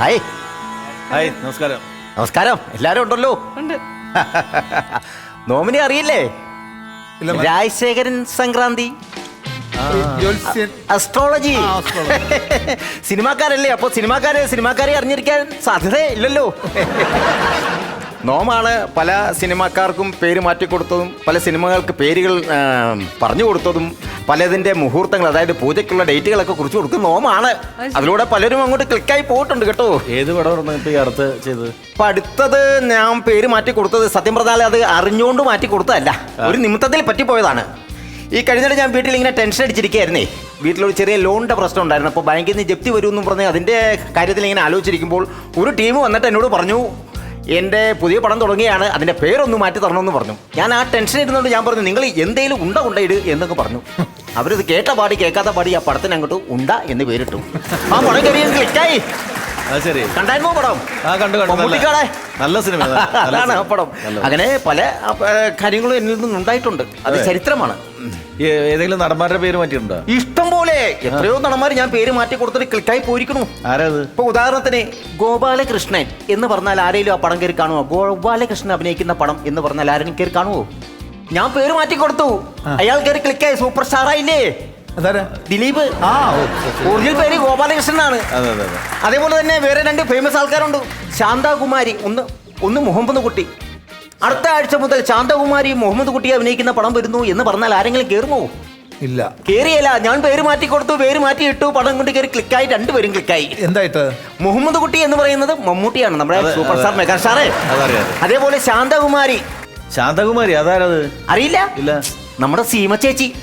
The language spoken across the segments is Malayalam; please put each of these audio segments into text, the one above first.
ഹായ്. ഹായ് നമസ്കാരം. നമസ്കാരം. എല്ലാരും ഉണ്ടല്ലോ? ഉണ്ട്. നോമിനി അറിയില്ലേ? രാജശേഖരൻ സംക്രാന്തി. ജ്യോത്സ്യൻ അസ്ട്രോളജി. സിനിമാക്കാരല്ലേ? അപ്പൊ സിനിമാക്കാരെ സിനിമാക്കാരെ അറിഞ്ഞിരിക്കാൻ സാധ്യത ഇല്ലല്ലോ നോമാണ് പല സിനിമാക്കാർക്കും പേര് മാറ്റിക്കൊടുത്തതും പല സിനിമകൾക്ക് പേരുകൾ പറഞ്ഞു കൊടുത്തതും പലതിന്റെ മുഹൂർത്തങ്ങൾ അതായത് പൂജയ്ക്കുള്ള ഡേറ്റുകളൊക്കെ കുറിച്ച് കൊടുക്കുന്ന നോമാണ് അതിലൂടെ പലരും അങ്ങോട്ട് ക്ലിക്കായി പോയിട്ടുണ്ട് കേട്ടോ. ഏത് പടം ഈ അടുത്ത് ചെയ്തത്? അപ്പൊ അടുത്തത് ഞാൻ പേര് മാറ്റി കൊടുത്തത് സത്യം പറഞ്ഞാൽ അത് അറിഞ്ഞുകൊണ്ട് മാറ്റി കൊടുത്തതല്ല ഒരു നിമിത്തത്തിൽ പറ്റിപ്പോയതാണ്. ഈ കഴിഞ്ഞിട്ട് ഞാൻ വീട്ടിൽ ഇങ്ങനെ ടെൻഷൻ അടിച്ചിരിക്കുകയായിരുന്നേ. വീട്ടിലൊരു ചെറിയ ലോണിന്റെ പ്രശ്നം ഉണ്ടായിരുന്നു. അപ്പോൾ ബാങ്കിൽ നിന്ന് ജപ്തി വരുമെന്നും പറഞ്ഞ് അതിന്റെ കാര്യത്തിൽ ഇങ്ങനെ ആലോചിച്ചിരിക്കുമ്പോൾ ഒരു ടീം വന്നിട്ട് എന്നോട് പറഞ്ഞു എന്റെ പുതിയ പടം തുടങ്ങിയാണ് അതിന്റെ പേരൊന്ന് മാറ്റി തരണമെന്ന് പറഞ്ഞു. ഞാൻ ആ ടെൻഷൻ ഇരുന്നുകൊണ്ട് ഞാൻ പറഞ്ഞു നിങ്ങൾ എന്തേലും ഉണ്ട കൊണ്ടയിട് എന്നൊക്കെ പറഞ്ഞു. അവരിത് കേട്ട പാടി കേൾക്കാത്ത പാടി ആ പടത്തിന് അങ്ങോട്ട് ഉണ്ട എന്ന് പേരിട്ടു. ആ പടം കയറി ക്ലിക്കായി അത് ശരി. കണ്ടായിരുന്നോ പടം? ആ കണ്ടു കണ്ടു. മമ്മൂട്ടിക്കാടെ? നല്ല- സിനിമ അതാണ് ആ പടം. അങ്ങനെ പല കാര്യങ്ങളും എന്നിൽ നിന്നും ഉണ്ടായിട്ടുണ്ട്. അത് ചരിത്രമാണ്. ഏതെങ്കിലും നടന്മാരുടെ പേര് മാറ്റിയിട്ടുണ്ടോ? ഇഷ്ടം പോലെ. എത്രയോ നടന്മാർ ഞാൻ പേര് മാറ്റി കൊടുത്തിട്ട് ക്ലിക്കായി പോയിരിക്കണു ആരാ അത് ഇപ്പൊ ഉദാഹരണത്തിന് ഗോപാലകൃഷ്ണൻ എന്ന് പറഞ്ഞാൽ ആരെങ്കിലും ആ പടം കയറി കാണുമോ? ഗോപാലകൃഷ്ണൻ അഭിനയിക്കുന്ന പടം എന്ന് പറഞ്ഞാൽ ആരെങ്കിലും കയറി കാണുമോ? ഞാൻ പേര് മാറ്റി കൊടുത്തു. അയാൾ കയറി ക്ലിക്കായി. സൂപ്പർ സ്റ്റാർ ആയില്ലേ ദിലീപ്? ആ. ഒറിജിനൽ പേര് ഗോപാലകൃഷ്ണനാണ് അതെ അതെ അതെ. അതേപോലെ തന്നെ വേറെ രണ്ട് ഫേമസ് ആൾക്കാരുണ്ട്. ശാന്താകുമാരി ഒന്ന് ഒന്ന് മുഹമ്മദ് കുട്ടി. അടുത്ത ആഴ്ച മുതൽ ശാന്തകുമാരി മുഹമ്മദ് കുട്ടി അഭിനയിക്കുന്ന പടം വരുന്നു എന്ന് പറഞ്ഞാൽ ആരെങ്കിലും കയറുമോ ഇല്ല. കേറിയല്ല. ഞാൻ പേര് മാറ്റി കൊടുത്തു പേര് മാറ്റി ഇട്ടു പടം കൊണ്ട് കയറി ക്ലിക്കായി രണ്ടുപേരും ക്ലിക്കായി എന്തായിട്ട്? മുഹമ്മദ് കുട്ടി എന്ന് പറയുന്നത് മമ്മൂട്ടിയാണ് നമ്മുടെ സൂപ്പർ. Star mega സ്റ്റാറേ. അതേപോലെ ശാന്തകുമാരി. ശാന്തകുമാരി അതാരത്? അറിയില്ല. ഇല്ല. നമ്മുടെ സീമ ചേച്ചി.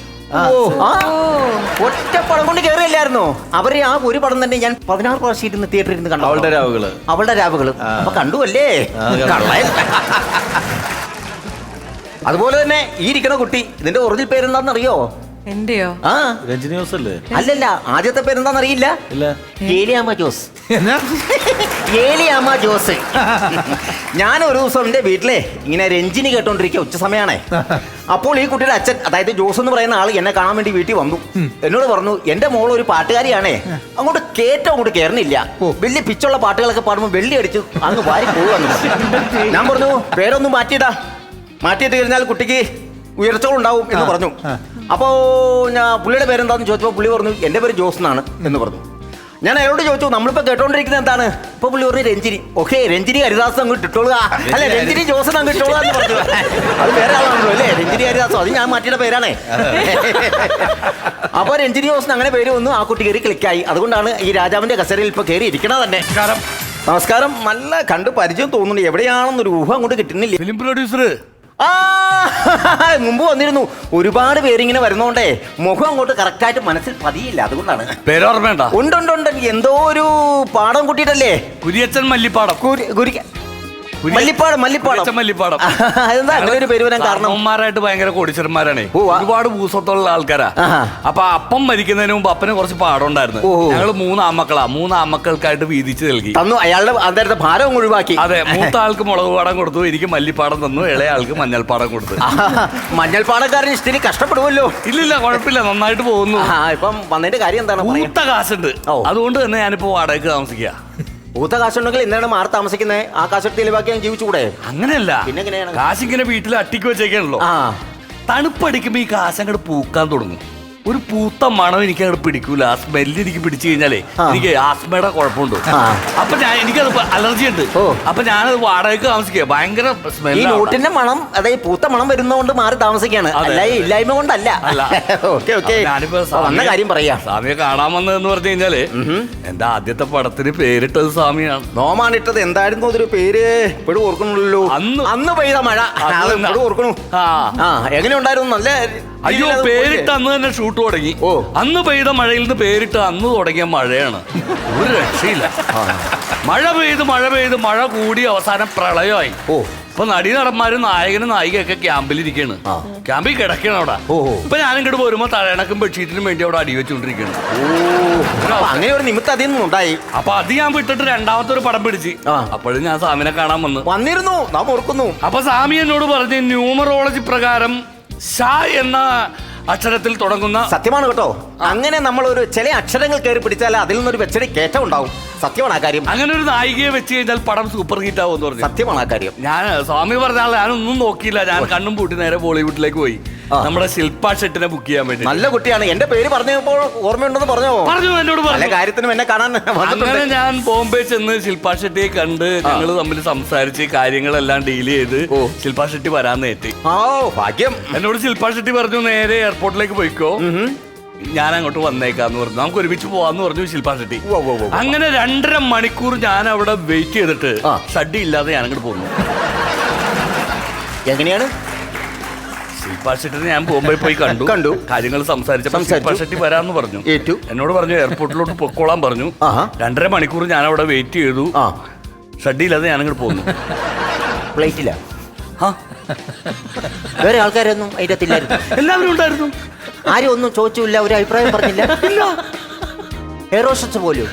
ഒറ്റ പടം കൊണ്ട് കയറിയല്ലായിരുന്നോ അവരെ ആ ഒരു പടം തന്നെ ഞാൻ പതിനാറ് പ്രാവശ്യം ഇരുന്ന് തിയേറ്ററിൽ നിന്ന് കണ്ടു അവളുടെ രാവുകൾ. അവളുടെ രാവുകൾ. അപ്പൊ കണ്ടു. അല്ലേ. അതുപോലെ തന്നെ ഈ ഇരിക്കുന്ന കുട്ടി ഇതിന്റെ ഒറിജിനൽ പേരെന്താണെന്ന് അറിയോ എന്റെയോ? ആ രഞ്ജിനി ജോസ് അല്ലേ? അല്ലല്ല ആദ്യത്തെ പേരെന്താണെന്ന് അറിയില്ല ഇല്ല. ഏലിയാമ്മ ജോസ്. എന്നാ? ഏലിയാമ്മ ജോസ്. ഞാൻ ഒരു ദിവസം എന്റെ വീട്ടിലെ ഇങ്ങനെ രഞ്ജിനി കേട്ടോണ്ടിരിക്കുക ഉച്ച സമയമാണേ അപ്പോൾ ഈ കുട്ടിയുടെ അച്ഛൻ അതായത് ജോസ് എന്ന് പറയുന്ന ആൾ എന്നെ കാണാൻ വേണ്ടി വീട്ടിൽ വന്നു. എന്നോട് പറഞ്ഞു എന്റെ മോൾ ഒരു പാട്ടുകാരിയാണേ. അങ്ങോട്ട് കേറ്റം അങ്ങോട്ട് കയറുന്നില്ല. വലിയ പിച്ചുള്ള പാട്ടുകളൊക്കെ പാടുമ്പോൾ വെള്ളി അടിച്ചു അങ്ങ് വാരി പോവാന്ന് ഞാൻ പറഞ്ഞു പേരൊന്നും മാറ്റിയിടാ. മാറ്റിയിട്ട് കഴിഞ്ഞാൽ കുട്ടിക്ക് ഉയർച്ചകളുണ്ടാവും എന്ന് പറഞ്ഞു. ആ. അപ്പോ ഞാൻ പുള്ളിയുടെ പേരെന്താന്ന് ചോദിച്ചപ്പോൾ പുള്ളി പറഞ്ഞു എന്റെ പേര് ജോസ് എന്നാണ് എന്ന് പറഞ്ഞു. ഞാൻ അയാളോട് ചോദിച്ചു നമ്മളിപ്പോ കേട്ടോണ്ടിരിക്കുന്നത് എന്താണ്? ഇപ്പൊ പുള്ളി പറഞ്ഞു രഞ്ജിനി. ഓക്കെ രഞ്ജിനി ഹരിദാസ് അങ്ങ് ഇട്ടോളുക അല്ലെ രഞ്ജിനി ജോസ് അങ്ങ് ഇട്ടോളുക എന്ന് പറഞ്ഞു. അത് വേറെ ആളാണല്ലോ അല്ലേ രഞ്ജിനി ഹരിദാസോ? അത് ഞാൻ മാറ്റിയുടെ പേരാണേ. അപ്പൊ രഞ്ജിനി ജോസൻ അങ്ങനെ പേര് വന്നു ആ കുട്ടി കയറി ക്ലിക്കായി. അതുകൊണ്ടാണ് ഈ രാജാവിന്റെ കസേരയിൽ ഇപ്പൊ കയറി ഇരിക്കണത് തന്നെ. നമസ്കാരം. നല്ല കണ്ട് പരിചയം തോന്നുന്നുണ്ട് എവിടെയാണെന്നൊരു ഊഹം അങ്ങോട്ട് കിട്ടുന്നില്ല. ഫിലിം പ്രൊഡ്യൂസർ ആ മുമ്പ് വന്നിരുന്നു. ഒരുപാട് പേരിങ്ങനെ വരുന്നോണ്ടേ മുഖം അങ്ങോട്ട് കറക്റ്റായിട്ട് മനസ്സിൽ പതിയില്ല അതുകൊണ്ടാണ്. പേരോർമ്മ ഉണ്ടോ ഉണ്ട് ഉണ്ട്. എന്തോ ഒരു പാടം കൂട്ടിയിട്ടല്ലേ? കുരിയച്ചൻ മല്ലിപ്പാടം. കുരി- കുരിക്ക- കുരി- മല്ലിപ്പാടം മല്ലിപ്പാടം. മല്ലിപ്പാടം. അതെന്താ? അങ്ങനെ ഒരു പേര് വരാൻ കാരണം. അമ്മമാരായിട്ട് ഭയങ്കര കോടീശ്വരന്മാരാണ് ഉവ്വ. ഒരുപാട് ഭൂസ്വത്തുള്ള ആൾക്കാരാ. ആഹാ. അപ്പൊ അപ്പം മരിക്കുന്നതിന് മുമ്പ് അപ്പന് കുറച്ച് പാടം ഉണ്ടായിരുന്നു ഞങ്ങൾ മൂന്ന് അമ്മക്കളാ. മൂന്ന് അമ്മക്കൾക്കായിട്ട് വീതിച്ച് നൽകി. തന്നു. അയാളുടെ അന്നേരത്തെ ഭാരം ഒഴിവാക്കി. അതെ മൂത്ത ആൾക്ക് മുളക് പാടം കൊടുത്തു. എനിക്ക് മല്ലിപ്പാടം തന്നു. ഇളയ ആൾക്ക് മഞ്ഞൾപ്പാടം കൊടുത്തു. മഞ്ഞൾപ്പാടക്കാരൻ ഇഷ്ടത്തിന് കഷ്ടപ്പെടുമല്ലോ ഇല്ലില്ല കുഴപ്പമില്ല. നന്നായിട്ട് പോകുന്നു. ആ ഇപ്പം വന്നതിന്റെ കാര്യം എന്താണ് പറയാ ഊത്ത കാശുണ്ട്. ഓ. അതുകൊണ്ട് തന്നെ ഞാനിപ്പോ വാടകയ്ക്ക് താമസിക്കുക ഊത്ത കാശുണ്ടെങ്കിൽ എന്താണ് മാറി താമസിക്കുന്നത് ആ കാശെടുത്ത് ബാക്കി ഞാൻ ജീവിച്ചുകൂടെ? അങ്ങനെയല്ല. പിന്നെ എങ്ങനെയാണ്? കാശിങ്ങനെ വീട്ടിൽ അട്ടിക്ക് വെച്ചേക്കാണല്ലോ. ആ. തണുപ്പടിക്കുമ്പോ ഈ കാശങ്ങട് അങ്ങോട്ട് പൂക്കാൻ തുടങ്ങും. ഒരു പൂത്ത മണം എനിക്ക് അങ്ങോട്ട് പിടിക്കൂല. ആ സ്മെല്ല് എനിക്ക് പിടിച്ചു കഴിഞ്ഞാലേ. എനിക്ക് ആസ്മയുടെ കുഴപ്പമുണ്ട്. അപ്പൊ ഞാൻ എനിക്കത് അലർജി ഉണ്ട്. അപ്പൊ ഞാനത് വാടകയ്ക്ക് താമസിക്കുക. ഭയങ്കര ഈ സ്മെല്ല് നോട്ടിന്റെ മണം അതായത് പൂത്ത മണം വരുന്നതുകൊണ്ട് മാറി താമസിക്കാണ് ഇല്ലായ്മ കൊണ്ടല്ല. അല്ല. Okay okay. അപ്പൊ ഞാനിപ്പോ വന്ന സ്വാമിയെ- കാര്യം പറയാ. സ്വാമിയെ കാണാൻ വന്നതെന്ന് പറഞ്ഞു കഴിഞ്ഞാൽ എന്റെ ആദ്യത്തെ പടത്തിന് പേരിട്ടത് സ്വാമിയാണ്. നോമാണിട്ടത്. എന്തായിരുന്നു അതൊരു പേര് ഇപ്പോഴും ഓർക്കണല്ലോ അന്ന്. അന്ന് പെയ്ത മഴ. ഓർക്കണു ആ. എങ്ങനെ ഉണ്ടായിരുന്നു? നല്ല അയ്യോ പേരിട്ട് അന്ന് തന്നെ ഷൂട്ട് തുടങ്ങി. ഓ. അന്ന് പെയ്ത മഴയിൽ നിന്ന് പേരിട്ട് അന്ന് തുടങ്ങിയ മഴയാണ്. ഒരു രക്ഷയില്ല. മഴ പെയ്ത് മഴ പെയ്ത് മഴ കൂടി അവസാനം പ്രളയമായി. ഓ. ഇപ്പൊ നടീനടന്മാരും നായകനും നായികയൊക്കെ ക്യാമ്പിലിരിക്കാണ് ആ. ക്യാമ്പിൽ കിടക്കണം അവിടെ. ഇപ്പൊ ഞാൻ ഇങ്ങോട്ട് വരുമ്പോ തഴയണക്കും ബെഡ്ഷീറ്റിനും വേണ്ടി അവിടെ അടി വെച്ചുകൊണ്ടിരിക്കുകയാണ് ഓ. അപ്പൊ അങ്ങനെ ഒരു നിമിത്തം അതിൽ നിന്നും ഉണ്ടായി. അപ്പൊ അത് ഞാൻ വിട്ടിട്ട് രണ്ടാമത്തെ ഒരു പടം പിടിച്ച്. അപ്പോഴും ഞാൻ സാമിനെ കാണാൻ വന്നു. വന്നിരുന്നു. നാം ഓർക്കുന്നു. അപ്പൊ സാമി എന്നോട് പറഞ്ഞ് ന്യൂമറോളജി പ്രകാരം ഷാ എന്ന അക്ഷരത്തിൽ തുടങ്ങുന്ന സത്യമാണ് കേട്ടോ. അങ്ങനെ നമ്മൾ ഒരു ചില അക്ഷരങ്ങൾ കയറി പിടിച്ചാൽ അതിൽ നിന്നൊരു വെച്ചടി കയറ്റം ഉണ്ടാവും. സത്യമാണ് ആ കാര്യം. അങ്ങനെ ഒരു നായികയെ വെച്ച് കഴിഞ്ഞാൽ പടം സൂപ്പർ ഹിറ്റ് ആവുമെന്ന് പറഞ്ഞു. സത്യമാണ് ആ കാര്യം. ഞാൻ സ്വാമി പറഞ്ഞാൽ ഞാനൊന്നും നോക്കിയില്ല. ഞാൻ കണ്ണും പൂട്ടി നേരെ ബോളിവുഡിലേക്ക് പോയി. നമ്മുടെ ശില്പ ഷെട്ടിനെ ബുക്ക് ചെയ്യാൻ വേണ്ടി. നല്ല കുട്ടിയാണ്. എന്റെ പേര് പറഞ്ഞപ്പോൾ ഓർമ്മയുണ്ടെന്ന് പറഞ്ഞോ? പറഞ്ഞു എന്നോട് പല പറഞ്ഞു കാര്യത്തിനും എന്നെ കാണാൻ അങ്ങനെ ഞാൻ ബോംബെ ചെന്ന് ശില്പ ഷെട്ടിയെ കണ്ട് ഞങ്ങൾ തമ്മിൽ സംസാരിച്ച് കാര്യങ്ങളെല്ലാം ഡീൽ ചെയ്ത് ഓ. ശില്പ ഷെട്ടി വരാന്ന് എത്തി ആ ഭാഗ്യം. എന്നോട് ശില്പ ഷെട്ടി പറഞ്ഞു നേരെ എയർപോർട്ടിലേക്ക് പോയിക്കോ. ഞാൻ അങ്ങോട്ട് വന്നേക്കാന്ന് പറഞ്ഞു. നമുക്ക് ഒരുമിച്ച് പോവാന്ന് പറഞ്ഞു ശില്പ ഷെട്ടി. ഉവ്വ് ഉവ്വ് ഉവ്വ്. അങ്ങനെ രണ്ടര മണിക്കൂർ ഞാൻ അവിടെ വെയിറ്റ് ചെയ്തിട്ട് ആ. ഷഡ്ഡി ഇല്ലാതെ ഞാൻ അങ്ങോട്ട് പോന്നു. എങ്ങനെയാണ്? ശില്പ ഞാൻ ബോംബെ പോയി കണ്ടു. കണ്ടു. കാര്യങ്ങൾ സംസാരിച്ചപ്പോൾ സംസാരിച്ചു. ശില്പ ഷെട്ടി വരാന്ന് പറഞ്ഞു. ഏറ്റു. എന്നോട് പറഞ്ഞു എയർപോർട്ടിലോട്ട് പൊക്കോളാൻ പറഞ്ഞു. ആഹാ. രണ്ടര മണിക്കൂർ ഞാൻ അവിടെ വെയിറ്റ് ചെയ്തു. ആ. ഷഡിയില്ലാതെ അങ്ങോട്ട് പോന്നു. പ്ലേറ്റില്ല ആ, വേറെ ആൾക്കാരൊന്നും അതിന്റെ അകത്തില്ലായിരുന്നു. എല്ലാവരും ഉണ്ടായിരുന്നു. ആരും ഒന്നും ചോദിച്ചില്ല ഒരു അഭിപ്രായം പറഞ്ഞില്ല. എയറോഷസ് പോലും.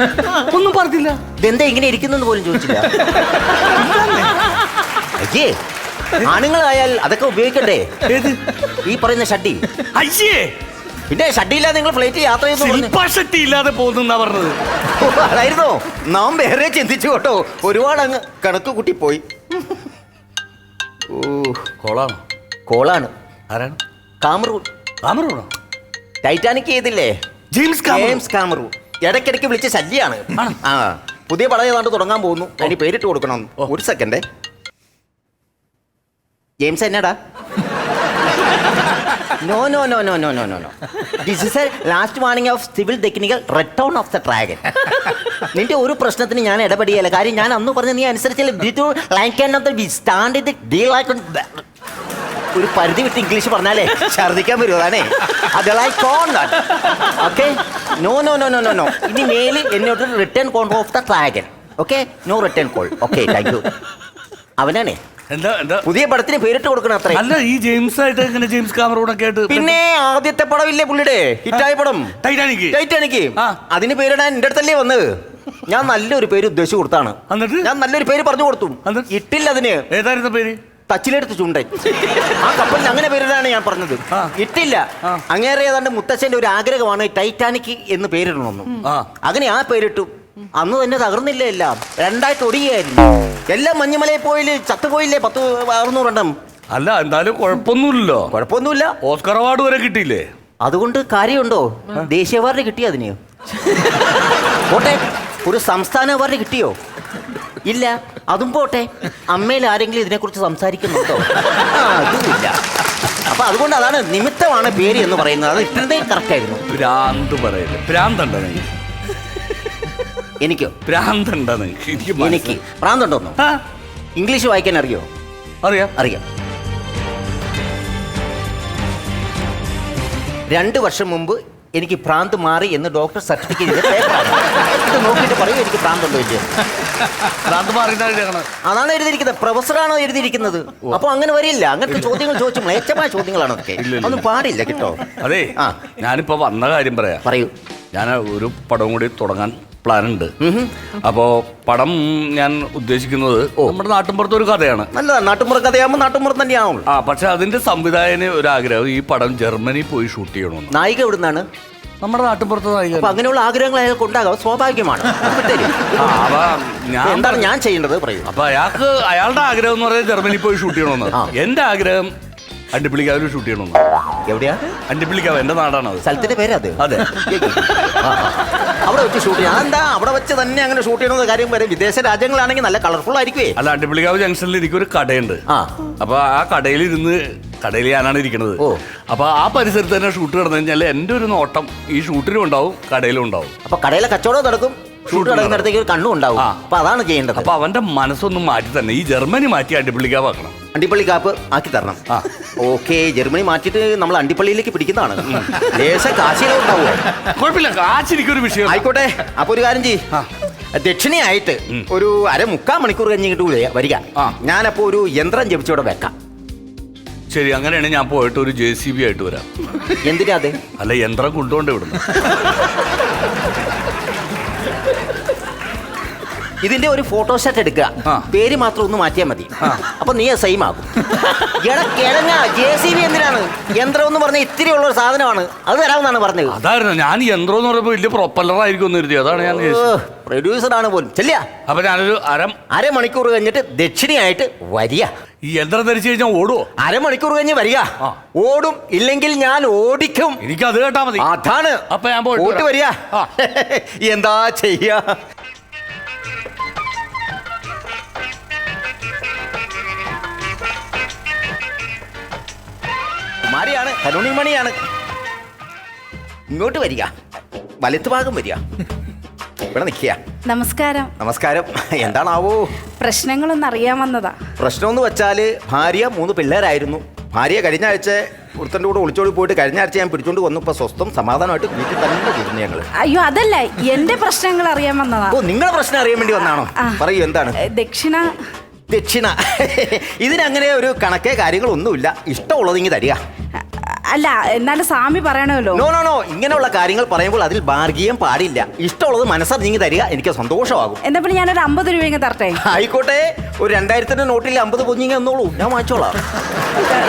ഒന്നും പറഞ്ഞില്ല. ഇതെന്താ ഇങ്ങനെ ഇരിക്കുന്നു പോലും ചോദിച്ചില്ല. അയ്യേ. ആണുങ്ങളായാൽ അതൊക്കെ ഉപയോഗിക്കണ്ടേ? ഈ പറയുന്ന ഷഡ്ഡി. അയ്യേ! പിന്നെ ഷഡ്ഡിയില്ലാതെ നിങ്ങൾ ഫ്ലൈറ്റ് യാത്ര ചെയ്തു ശില്പ ഇല്ലാതെ പോകുന്നാ പറഞ്ഞത്. അതായിരുന്നോ. നാം വേറെ ചിന്തിച്ചു കേട്ടോ. ഒരുപാട് അങ്ങ് കണക്ക് കൂട്ടി പോയി. ഓ കോളാണോ? കോളാണ്. ആരാണ്? കാമറൂൺ. കാമറൂണോ? ടൈറ്റാനിക് ചെയ്തില്ലേ ജെയിംസ് ജെയിംസ് കാമറൂൺ. ഇടയ്ക്കിടയ്ക്ക് വിളിച്ച ശല്യാണ്. ആ പുതിയ പടം ഏതാണ്ട് തുടങ്ങാൻ പോകുന്നു. അതിന് പേരിട്ട് കൊടുക്കണം ഒരു സെക്കൻഡ്. ജെയിംസ് എന്നാടാ? No no no no no no no no this is a last warning of civil technical return of the dragon നിന്റെ ഒരു പ്രശ്നത്തിന് ഞാൻ ഇടപെടിയല്ല. കാര്യം ഞാൻ അന്ന് പറഞ്ഞ നീ അനുസരിച്ചില്ല ഒരു പരിധി വിട്ട് ഇംഗ്ലീഷ് പറഞ്ഞാലേ ഛർദിക്കാൻ വരും അതാണേ okay no no no no no no ഇനി മേലിൽ എന്നോട് return call of the dragon okay no return call okay thank you അവനാണേ? എന്താ എന്താ? പുതിയ പടത്തിന് പേരിട്ട് കൊടുക്കണം അത്ര. അല്ല ഈ ജെയിംസ് ആയിട്ട് എങ്ങനെ ജെയിംസ് കാമറൂണൊക്കെ ആയിട്ട് പിന്നെ ആദ്യത്തെ പടമില്ലേ പുള്ളിയുടെ? ഹിറ്റായ പടം. Titanic Titanic. അതിന് പേരിടാൻ എന്റെ അടുത്തല്ലേ വന്നത്? ഞാൻ നല്ലൊരു പേര് ഉദ്ദേശിച്ചു കൊടുത്താണ്. എന്നിട്ട്? ഞാൻ നല്ലൊരു പേര് പറഞ്ഞു കൊടുത്തു? ഇട്ടില്ല അതിന്. ഏതായിരുന്നു പേര്? തച്ചിലെടുത്ത് ചുണ്ടൻ. ആ കപ്പലിന് അങ്ങനെ പേരിടാണ് ഞാൻ പറഞ്ഞത്. ഇട്ടില്ല. അങ്ങേറെ ഏതാണ്ട് മുത്തച്ഛന്റെ ഒരു ആഗ്രഹമാണ് ടൈറ്റാനിക് എന്ന് പേരിടണമെന്ന്. അങ്ങനെ ആ പേരിട്ടു. അന്ന് തന്നെ തകർന്നില്ല എല്ലാം? രണ്ടായിട്ട് ഒടിയായിരുന്നു എല്ലാം മഞ്ഞുമലയിൽ പോയില്ലേ? ചത്തുപോയില്ലേ? പത്ത് അറുന്നൂറെണ്ണം അല്ല എന്തായാലും കുഴപ്പമൊന്നുമില്ലല്ലോ. കുഴപ്പമൊന്നുമില്ല. ഓസ്കർ അവാർഡ് വരെ കിട്ടിയില്ലേ? അതുകൊണ്ട് കാര്യമുണ്ടോ? ദേശീയ അവാർഡ് കിട്ടിയോ അതിന്? പോട്ടെ ഒരു സംസ്ഥാന അവാർഡ് കിട്ടിയോ? ഇല്ല. അതും പോട്ടെ. അമ്മയിൽ ആരെങ്കിലും ഇതിനെക്കുറിച്ച് സംസാരിക്കുന്നുണ്ടോ? അതുമില്ല. അപ്പൊ അതുകൊണ്ട് അതാണ് നിമിത്തമാണ് പേര് എന്ന് പറയുന്നത്. അത് ഇത്രയും കറക്റ്റ് ആയിരുന്നു. ഭ്രാന്ത് പറയുന്നത് ഭ്രാന്തണ്ട എനിക്കോ? എനിക്ക് പ്രാന്തുണ്ടോന്നോ ആ, ഇംഗ്ലീഷ് വായിക്കാൻ അറിയോ? അറിയാം. അറിയാം. രണ്ട് വർഷം മുമ്പ് എനിക്ക് ഭ്രാന്ത് മാറി എന്ന് ഡോക്ടർ സർട്ടിഫിക്കറ്റ് ചെയ്ത പേപ്പറാണ്. ഇത് നോക്കിയിട്ട് പറയൂ എനിക്ക് ഭ്രാന്തുണ്ടോ ഇല്ലയോ. ഭ്രാന്ത് മാറിയിട്ടാണ് അതാണ് എഴുതിയിരിക്കുന്നത്. പ്രൊഫസറാണോ എഴുതിയിരിക്കുന്നത്? അപ്പൊ അങ്ങനെ വരില്ല. അങ്ങനത്തെ ചോദ്യങ്ങൾ ചോദിച്ചു മ്ലേച്ഛമായ ചോദ്യങ്ങളാണ് അതൊക്കെ. ഒന്നും പാടില്ല കേട്ടോ. അതെ ആ. ഞാനിപ്പോ വന്ന കാര്യം പറയാം. പറയൂ. ഞാൻ ഒരു പടം കൂടി തുടങ്ങാൻ പ്ലാൻ ഉണ്ട് അപ്പോ പടം ഞാൻ ഉദ്ദേശിക്കുന്നത് നമ്മുടെ നാട്ടിൻപുറത്തെ ഒരു കഥയാണ്. നല്ലതാണ് നാട്ടുമ്പുറ കഥയാകുമ്പോൾ നാട്ടിൻപുറം തന്നെയാവും. ആ പക്ഷെ അതിന്റെ സംവിധായകന് ഒരു ആഗ്രഹം ഈ പടം ജർമ്മനി പോയി ഷൂട്ട് ചെയ്യണമെന്ന് നായിക എവിടുന്നാണ്? നമ്മുടെ നാട്ടിൻപുറത്ത് നായിക. അപ്പൊ അങ്ങനെയുള്ള ആഗ്രഹങ്ങൾ അയാൾക്ക് ഉണ്ടാകാം. സ്വാഭാവികമാണ്. എന്താണ് ഞാൻ ചെയ്യേണ്ടത്? പറയൂ. അപ്പൊ അയാൾക്ക് അയാളുടെ ആഗ്രഹം എന്ന് പറയുന്നത് ജർമ്മനി പോയി ഷൂട്ട് ചെയ്യണമെന്ന്. എന്റെ ആഗ്രഹം അണ്ടിപ്പിളിക്കാവിൽ ഷൂട്ട് ചെയ്യണം എവിടെയാ? അണ്ടിപ്പിളിക്കാവ് എന്റെ നാടാണ് അത്. സ്ഥലത്തിന്റെ പേരത്? അതെ. അവിടെ വെച്ച് ഷൂട്ട് ചെയ്യാം എന്താ അവിടെ വെച്ച് തന്നെ അങ്ങനെ ഷൂട്ട് ചെയ്യണമെന്ന കാര്യം വരെ വിദേശ രാജ്യങ്ങളാണെങ്കിൽ നല്ല കളർഫുൾ ആയിരിക്കുവേ. അല്ല അണ്ടിപ്പിളിക്കാവ് ജംഗ്ഷനിൽ എനിക്കൊരു കടയുണ്ട്. അപ്പൊ ആ കടയിൽ ഇരുന്ന് കടയിൽ ഞാനാണ് ഇരിക്കുന്നത് ഓ. അപ്പൊ ആ പരിസരത്ത് തന്നെ ഷൂട്ട് കിടന്നു കഴിഞ്ഞാൽ എന്റെ ഒരു നോട്ടം ഈ ഷൂട്ടിലും ഉണ്ടാവും കടയിലും ഉണ്ടാവും. അപ്പൊ കടയിലെ കച്ചവടം നടക്കും. ഷൂട്ട് നടക്കുന്നിടത്തേക്ക് ഒരു കണ്ണും ഉണ്ടാവും. അപ്പൊ അതാണ് ചെയ്യേണ്ടത്. അപ്പൊ അവന്റെ മനസ്സൊന്നും മാറ്റി തന്നെ. ഈ ജർമ്മനി മാറ്റി അണ്ടിപ്പിളിക്കാവ് ആക്കണം അണ്ടിപ്പള്ളി കാപ്പ് ആക്കി തരണം. ആ. ഓക്കെ ജർമ്മനി മാറ്റിയിട്ട് നമ്മൾ അണ്ടിപ്പള്ളിയിലേക്ക് പിടിക്കുന്നതാണ്. ദേശം കാശിയിലും ഉണ്ടാവുമോ കുഴപ്പമില്ല കാശിനിക്കൊരു വിഷയം. ആയിക്കോട്ടെ അപ്പൊ ഒരു കാര്യം ചെയ്യ്. ദക്ഷിണയായിട്ട് ഒരു അര മുക്കാൽ മണിക്കൂർ കഴിഞ്ഞിട്ട് വരിക-. ഞാനപ്പോ ഒരു യന്ത്രം ജപിച്ചോടെ വെക്കാം. ശരി അങ്ങനെയാണ് ഞാൻ പോയിട്ട് ഒരു ജെ സി ബി ആയിട്ട് വരാം. എന്തിനാ അതെ? അല്ല യന്ത്രം കൊണ്ടുകൊണ്ട് ഇവിടുന്ന്. ഇതിന്റെ ഒരു ഫോട്ടോഷാറ്റ് എടുക്കുക. പേര് മാത്രം ഒന്ന് മാറ്റിയാൽ മതി. അപ്പൊ നീ സെയിം ആകും. എടാ കിഴങ്ങ ജെ സി ബി എന്തിനാണ്? യന്ത്രം എന്ന് പറഞ്ഞ ഇത്തിരി ഉള്ള ഒരു സാധനമാണ്. അത് തരാമെന്നാണ് പറഞ്ഞത്. അതായിരുന്നു. ഞാൻ യന്ത്രം എന്ന് പറയുമ്പോൾ വലിയ പ്രൊപ്പല്ലർ ആയിരിക്കും എന്ന് കരുതി. അതാണ് ഞാൻ പ്രൊഡ്യൂസർ ആണ് പോലും. ചെല്ലിയ. അപ്പൊ ഞാനൊരു അര അരമണിക്കൂർ കഴിഞ്ഞിട്ട് ദക്ഷിണയായിട്ട് വരിക. ഈ യന്ത്രം ധരിച്ചു കഴിഞ്ഞാൽ ഓടുവോ? അരമണിക്കൂർ കഴിഞ്ഞ് വരിക. ഓടും ഇല്ലെങ്കിൽ ഞാൻ ഓടിക്കും. എനിക്ക് അത് കേട്ടാ മതി. അതാണ്. അപ്പൊ ഞാൻ പോയിട്ട് പോയിട്ട് വരിക. എന്താ ചെയ്യാ? കുമാരിയാണ് കരുണിമണിയാണ് ഇങ്ങോട്ട് വരിക. വലത്ത് ഭാഗം വരിക. ഇവിടെ നിൽക്കുക. നമസ്കാരം. നമസ്കാരം. എന്താണാവോ? പ്രശ്നങ്ങളൊന്നും അറിയാൻ വന്നതാ. പ്രശ്നമെന്ന് വെച്ചാൽ ഭാര്യ മൂന്ന് പിള്ളേരായിരുന്നു. ഭാര്യ കഴിഞ്ഞ ആഴ്ച ഒരുത്തന്റെ കൂടെ ഒളിച്ചോടി പോയിട്ട് കഴിഞ്ഞ ആഴ്ച ഞാൻ പിടിച്ചോണ്ട് വന്നു. ഇപ്പൊ സ്വസ്ഥം സമാധാനമായിട്ട് വീട്ടിൽ തന്നെ തീർന്നു ഞങ്ങൾ. അയ്യോ അതല്ല. എന്റെ പ്രശ്നങ്ങൾ അറിയാൻ വന്നതാ. ഓ നിങ്ങളെ പ്രശ്നം അറിയാൻ വേണ്ടി വന്നാണോ. പറയൂ എന്താണ്? ദക്ഷിണ ദക്ഷിണ. ഇതിനങ്ങനെ ഒരു കണക്കേ കാര്യങ്ങളൊന്നുമില്ല. ഇഷ്ടമുള്ളത് ഇങ്ങനെ തരിക. അല്ല എന്നാലും സ്വാമി പറയണമല്ലോ. നോ നോ നോ ഇങ്ങനെയുള്ള കാര്യങ്ങൾ പറയുമ്പോൾ അതിൽ ബാർഗിയം പാടില്ല. ഇഷ്ടമുള്ളത് മനസ്സറിഞ്ഞിങ്ങി തരിക. എനിക്ക് സന്തോഷമാകും. എന്നാ പിന്നെ ഞാനൊരു അമ്പത് രൂപ ഇങ്ങനെ തരട്ടെ? ആയിക്കോട്ടെ. ഒരു രണ്ടായിരത്തിന്റെ നോട്ടിൽ അമ്പത് പൊഞ്ഞിങ്ങ എന്നോളൂ ഞാൻ വാങ്ങിച്ചോളാം.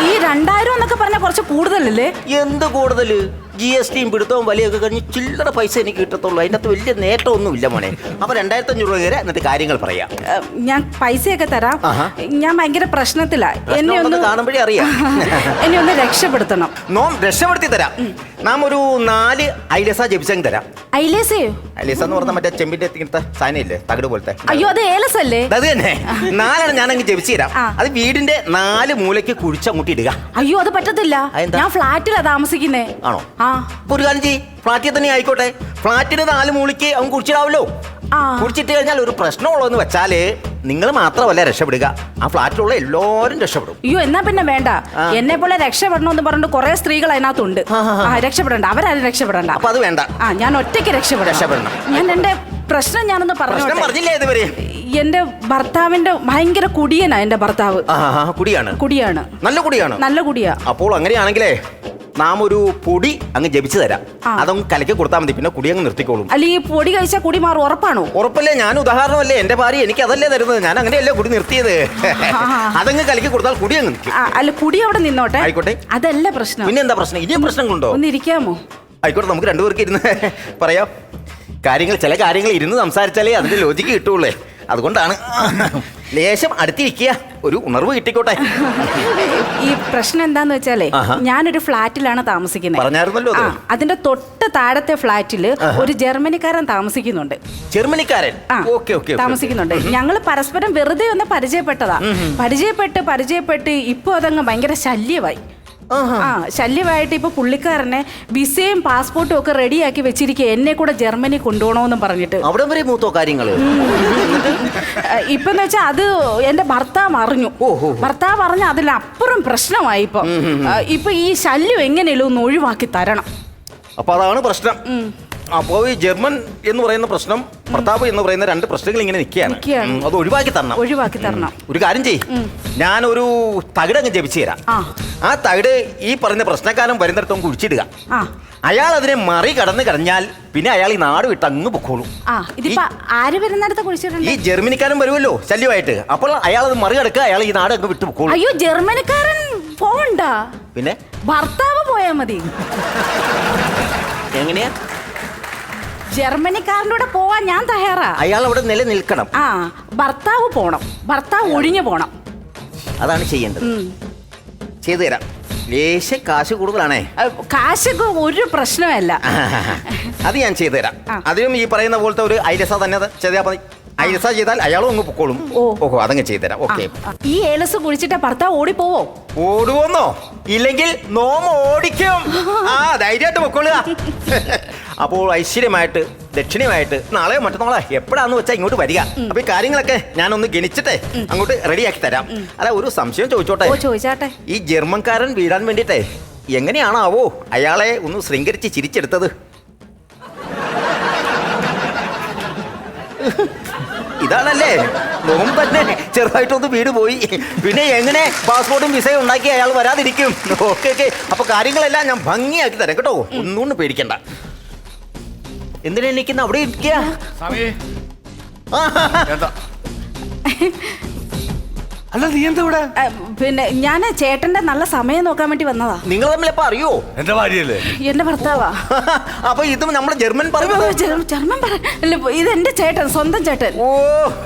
ഈ രണ്ടായിരം എന്നൊക്കെ പറഞ്ഞാൽ കുറച്ച് കൂടുതലല്ലേ? എന്ത് കൂടുതൽ ജി എസ് ടിയും പിടുത്തവും വലിയൊക്കെ കഴിഞ്ഞ് ചില്ലറ പൈസ എനിക്ക് കിട്ടത്തുള്ളൂ. അതിന്റെ അകത്ത് വലിയ നേട്ടമൊന്നും ഇല്ല മോനെ. അപ്പൊ രണ്ടായിരത്തി അഞ്ഞൂറ് രൂപ വരെ എന്നിട്ട് കാര്യങ്ങൾ പറയാം. ഞാൻ പൈസയൊക്കെ തരാം. ഞാൻ ഭയങ്കര പ്രശ്നത്തിലാണ് എന്നെ ഒന്ന് കാണുമ്പോഴേ അറിയാം. എന്നെ ഒന്ന് രക്ഷപ്പെടുത്തണം. നോം രക്ഷപ്പെടുത്തി തരാം. നാം ഒരു നാല് ഐലസ ജപിച്ചങ്ങ് തരാം. ഐലേസയോ? ഐലസ എന്ന് പറഞ്ഞാൽ മറ്റേ ചെമ്പിന്റെ സാധനം ഇല്ലേ തകിട് പോലത്തെ. അയ്യോ അത് ഏലസ് അല്ലേ അത് തന്നെ. നാലെണ്ണം ഞാൻ അങ്ങ് ജപിച്ചു തരാം. അത് വീടിന്റെ നാല് മൂലയ്ക്ക് കുഴിച്ചങ്ങോട്ട് ഇടുക. അയ്യോ അത് പറ്റത്തില്ല. ഞാൻ ഫ്ലാറ്റിലാ താമസിക്കുന്നേ. ആണോ? ആ ഒരു കാര്യം ചെയ്യ്. ഫ്ലാറ്റിൽ തന്നെ ആയിക്കോട്ടെ. ഫ്ലാറ്റിന് നാല് മൂളിക്ക് അവൻ കുടിച്ചിടാവല്ലോ. കുടിച്ചിട്ട് കഴിഞ്ഞാൽ ഒരു പ്രശ്നമുള്ളതെന്ന് വെച്ചാൽ നിങ്ങൾ മാത്രമല്ല രക്ഷപ്പെടുക. ആ ഫ്ലാറ്റിലുള്ള എല്ലാവരും രക്ഷപ്പെടും. അയ്യോ എന്നാ പിന്നെ വേണ്ട. എന്നെ പോലെ രക്ഷപ്പെടണം എന്ന് പറഞ്ഞിട്ട് കുറെ സ്ത്രീകൾ അതിനകത്തുണ്ട്. രക്ഷപ്പെടണ്ട. അവരാരും രക്ഷപ്പെടണ്ട. അപ്പൊ അത് വേണ്ട. ആ ഞാൻ ഒറ്റയ്ക്ക് രക്ഷപ്പെടണം. രക്ഷപ്പെടണം. ഞാൻ എന്റെ പ്രശ്നം ഞാനൊന്ന് പറഞ്ഞു പറഞ്ഞില്ലേ ഇതുവരെ? എന്റെ ഭർത്താവിന്റെ ഭയങ്കര കുടിയനാ എന്റെ ഭർത്താവ്. കുടിയാണ്. കുടിയാണ്. നല്ല കുടിയാണ്. നല്ല കുടിയാ. അപ്പോൾ അങ്ങനെയാണെങ്കിലേ നാം ഒരു പൊടി അങ്ങ് ജപിച്ചു തരാം. അതങ്ങ് കലക്കി കൊടുത്താൽ മതി. പിന്നെ കുടി അങ്ങ് നിർത്തിക്കോളും. അല്ലെങ്കിൽ പൊടി കഴിച്ചാൽ കുടി മാറും ഉറപ്പാണോ? ഉറപ്പല്ലേ? ഞാൻ ഉദാഹരണമല്ലേ? എന്റെ ഭാര്യ എനിക്ക് അതല്ലേ തരുന്നത്. ഞാൻ അങ്ങനെയല്ലേ കുടി നിർത്തിയത്. അതങ്ങ് കലക്കി കൊടുത്താൽ കുടി അങ്ങ് നിൽക്കും. അല്ല കുടി അവിടെ നിന്നോട്ടെ. ആയിക്കോട്ടെ. അതല്ല പ്രശ്നം. പിന്നെ എന്താ പ്രശ്നം? ഇനിയും പ്രശ്നങ്ങളുണ്ടോ? ഒന്ന് ഇരിക്കാമോ? ആയിക്കോട്ടെ നമുക്ക് രണ്ടുപേർക്ക് ഇരുന്ന് പറയാം. കാര്യങ്ങൾ ചില കാര്യങ്ങൾ ഇരുന്ന് സംസാരിച്ചാലേ അതിന്റെ ലോജിക്ക് കിട്ടുള്ളേ. അതുകൊണ്ടാണ് ലേശം അടുത്തിരിക്കുക. ഒരു ഉണർവ് കിട്ടിക്കോട്ടെ. ഈ പ്രശ്നം എന്താന്ന് വെച്ചാലേ. ഞാനൊരു ഫ്ലാറ്റിലാണ് താമസിക്കുന്നത്. പറഞ്ഞായിരുന്നല്ലോ ആ, അതിന്റെ തൊട്ട് താഴത്തെ ഫ്ലാറ്റിൽ ഒരു ജർമ്മനിക്കാരൻ താമസിക്കുന്നുണ്ട്. ജർമ്മനിക്കാരൻ? ആ, ഓക്കെ ഓക്കെ താമസിക്കുന്നുണ്ട്. ഞങ്ങൾ പരസ്പരം വെറുതെ ഒന്ന് പരിചയപ്പെട്ടതാ. പരിചയപ്പെട്ട് പരിചയപ്പെട്ട് ഇപ്പൊ അതങ്ങ് ഭയങ്കര ശല്യമായി. ആ ശല്യമായിട്ട് ഇപ്പൊ പുള്ളിക്കാരനെ വിസയും പാസ്പോർട്ടും ഒക്കെ റെഡിയാക്കി വെച്ചിരിക്കുക എന്നെ കൂടെ ജർമ്മനി കൊണ്ടുപോകണമെന്നും പറഞ്ഞിട്ട്. അവിടെ വരെ മൂത്തോ കാര്യങ്ങൾ ഇപ്പൊ എന്ന് വെച്ചാൽ അത് എന്റെ ഭർത്താവ് അറിഞ്ഞു. ഭർത്താവ് അറിഞ്ഞ അതിലപ്പുറം പ്രശ്നമായി ഇപ്പൊ. ഇപ്പൊ ഈ ശല്യം എങ്ങനെയല്ലോ ഒന്ന് ഒഴിവാക്കി തരണം. അപ്പൊ അതാണ് പ്രശ്നം. അപ്പോ ഈ ജർമ്മൻ എന്ന് പറയുന്ന പ്രശ്നം പ്രതാപ് എന്ന് പറയുന്ന രണ്ട് പ്രശ്നങ്ങൾ ഇങ്ങനെ നിൽക്കുകയാണ്. നിൽക്കുകയാണ്. ഉം, അത് ഒഴിവാക്കി തരണം. ഒഴിവാക്കി തരണം. ഒരു കാര്യം ചെയ് ഞാനൊരു തകിട് അങ്ങ് ജപിച്ചു തരാം. ആ. ആ തകിട് ഈ പറഞ്ഞ പ്രശ്നക്കാരൻ വരുന്നിടത്തും കുഴിച്ചിടുക. ആ. അയാൾ അതിനെ മറി കടന്ന് കഴിഞ്ഞാൽ പിന്നെ അയാൾ ഈ നാട് വിട്ട് അങ്ങ് പൊക്കോളും. ആ ഇതിപ്പോ ആര് വരുന്നിടത്ത് കുഴിച്ചിട്ടുണ്ട് ഈ ജർമ്മനിക്കാരൻ വരുമല്ലോ ശല്യമായിട്ട്. അപ്പോൾ അയാൾ അത് മറികടക്കുക അയാൾ ഈ നാട് അങ്ങ് വിട്ടു പൊക്കോളും. അയ്യോ ജർമ്മനിക്കാരൻ പോണ്ട പിന്നെ? ഭർത്താവ് പോയാ മതി. എങ്ങനെയാ? ജർമ്മനിക്കാരന്റെ പോവാൻ ഞാൻ തയ്യാറാ. അയാൾ അവിടെ നിലനിൽക്കണം ആ ഭർത്താവ് പോണം. ഭർത്താവ് ഒഴിഞ്ഞു പോണം. അതാണ് ചെയ്യേണ്ടത്. ചെയ്തു തരാം. ലേശം കാശ് കൂടുതലാണേ. കാശൊക്കെ ഒരു പ്രശ്നമല്ല. അത് ഞാൻ ചെയ്തു തരാം. അതിനും ഈ പറയുന്ന പോലത്തെ ഒരു ഐരസ തന്നെ ചെയ്താൽ മതി. ഐരസ ചെയ്താൽ അയാളും അങ്ങ് പൊക്കോളും. ഓഹോ അതങ്ങ് ചെയ്തു തരാം ആ, ഓക്കെ. ഈ ഏലസ് കുഴിച്ചിട്ട് ഭർത്താവ് ഓടിപ്പോവോ? ഓടുവോന്നോ? ഇല്ലെങ്കിൽ നോമ ഓടിക്കും. ആ. ധൈര്യമായിട്ട് പൊക്കോളുക. അപ്പോൾ ഐശ്വര്യമായിട്ട് ദക്ഷിണയുമായിട്ട് നാളെയോ മറ്റന്നാളോ എപ്പോഴാന്ന് വെച്ചാൽ ഇങ്ങോട്ട് വരിക. അപ്പൊ ഈ കാര്യങ്ങളൊക്കെ ഞാനൊന്ന് ഗണിച്ചിട്ടേ അങ്ങോട്ട് റെഡിയാക്കി തരാം. അല്ല ഒരു സംശയം ചോദിച്ചോട്ടെ? ചോദിച്ചാട്ടെ. ഈ ജർമ്മൻകാരൻ വീഴാൻ വേണ്ടിട്ടെ എങ്ങനെയാണാവോ അയാളെ ഒന്ന് ശൃംഗരിച്ച് ചിരിച്ചെടുത്തത്? ഇതാണല്ലേ? മുഖം തന്നെ ചെറുതായിട്ടൊന്ന് വീട് പോയി. പിന്നെ എങ്ങനെ പാസ്പോർട്ടും വിസയും ഉണ്ടാക്കി അയാൾ വരാതിരിക്കും? Okay okay. അപ്പൊ കാര്യങ്ങളെല്ലാം ഞാൻ ഭംഗിയാക്കി തരാം കേട്ടോ. ഒന്നുകൊണ്ട് പേടിക്കണ്ട. എന്തിനാ എനിക്കുന്ന അവിടെ ഇരിക്കുക അല്ല നീ എന്താ ഇവിടെ? പിന്നെ ഞാൻ ചേട്ടന്റെ നല്ല സമയം നോക്കാൻ വേണ്ടി വന്നതാ. നിങ്ങൾ തമ്മിൽ എപ്പോ അറിയോ? എന്റെ ഭാര്യയല്ലേ? എന്റെ ഭർത്താവാ. അപ്പൊ ഇത് നമ്മുടെ ജർമ്മൻ ജർമ്മൻ പറ അല്ല, ഇത് എന്റെ ചേട്ടൻ സ്വന്തം ചേട്ടൻ. ഓ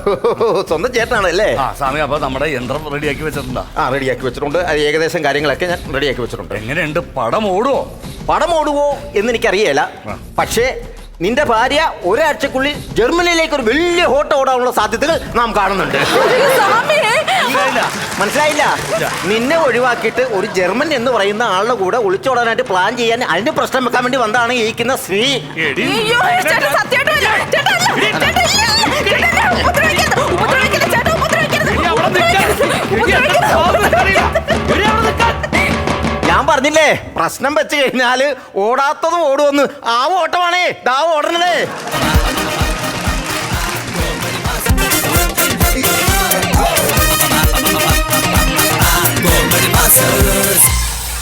സ്വന്തം ചേട്ടനാണല്ലേ? ആ സ്വാമി അപ്പൊ നമ്മുടെ യന്ത്രം റെഡിയാക്കി വെച്ചിട്ടുണ്ട്? ആ റെഡിയാക്കി വെച്ചിട്ടുണ്ട്. ഏകദേശം കാര്യങ്ങളൊക്കെ ഞാൻ റെഡിയാക്കി വെച്ചിട്ടുണ്ട്. എങ്ങനെയുണ്ട്? പടം ഓടുവോ? പടം ഓടുവോ എന്ന് എനിക്കറിയേല. ആ. പക്ഷേ നിന്റെ ഭാര്യ ഒരാഴ്ചക്കുള്ളിൽ ജർമ്മനിയിലേക്ക് ഒരു വലിയ ഹോട്ട ഓടാനുള്ള സാധ്യതകൾ നാം കാണുന്നുണ്ട്. മനസ്സിലായില്ല? നിന്നെ ഒഴിവാക്കിയിട്ട് ഒരു ജർമ്മൻ എന്ന് പറയുന്ന ആളുടെ കൂടെ ഒളിച്ചോടാനായിട്ട് പ്ലാൻ ചെയ്യാൻ അതിന് പ്രശ്നം വെക്കാൻ വേണ്ടി വന്നതാണ് ഇരിക്കുന്ന സ്ത്രീ ഉപദ്രവിക്കരുത് ഉപദ്രവിക്കരുത് ചേട്ടൻ ഉപദ്രവിക്കരുത് അല്ല. പറഞ്ഞില്ലേ? പ്രശ്നം വെച്ച് കഴിഞ്ഞാൽ ഓടാത്തതും ഓടുമെന്ന്. ആ ഓട്ടമാണേ. ദാ ഓടണതേ.